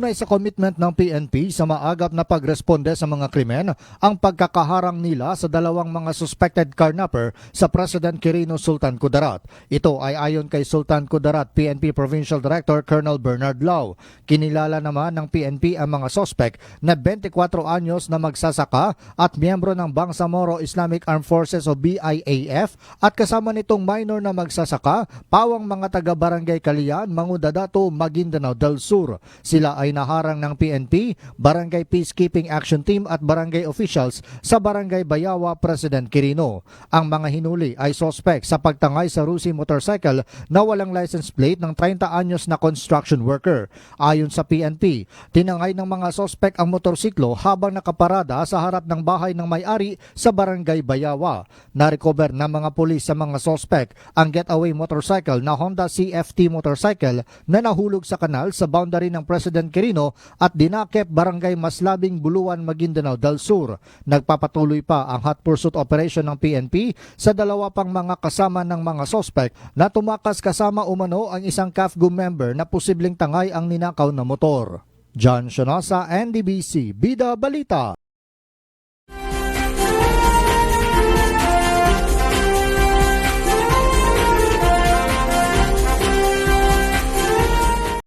Tunay sa commitment ng PNP sa maagap na pagresponde sa mga krimen ang pagkakaharang nila sa dalawang mga suspected carnapper sa President Quirino Sultan Kudarat. Ito ay ayon kay Sultan Kudarat PNP Provincial Director Colonel Bernard Lau. Kinilala naman ng PNP ang mga suspect na 24 anyos na magsasaka at miyembro ng Bangsamoro Islamic Armed Forces o BIAF at kasama nitong minor na magsasaka, pawang mga taga-barangay Kalian, Mangudadato, Maguindanao del Sur. Sila ay naharang ng PNP, Barangay Peacekeeping Action Team at barangay officials sa Barangay Bayawa, President Quirino. Ang mga hinuli ay sospek sa pagtangay sa Rusi motorcycle na walang license plate ng 30 anyos na construction worker. Ayon sa PNP, tinangay ng mga sospek ang motorsiklo habang nakaparada sa harap ng bahay ng may-ari sa Barangay Bayawa. Narecover ng mga pulis sa mga sospek ang getaway motorcycle na Honda CFT motorcycle na nahulog sa kanal sa boundary ng President Quirino at dinakip Barangay Maslabing, Buluan, Maguindanao del Sur. Nagpapatuloy pa ang hot pursuit operation ng PNP sa dalawa pang mga kasama ng mga sospek na tumakas kasama umano ang isang CAFGO member na posibleng tangay ang ninakaw na motor. John Shonosa, NDBC, Bida Balita.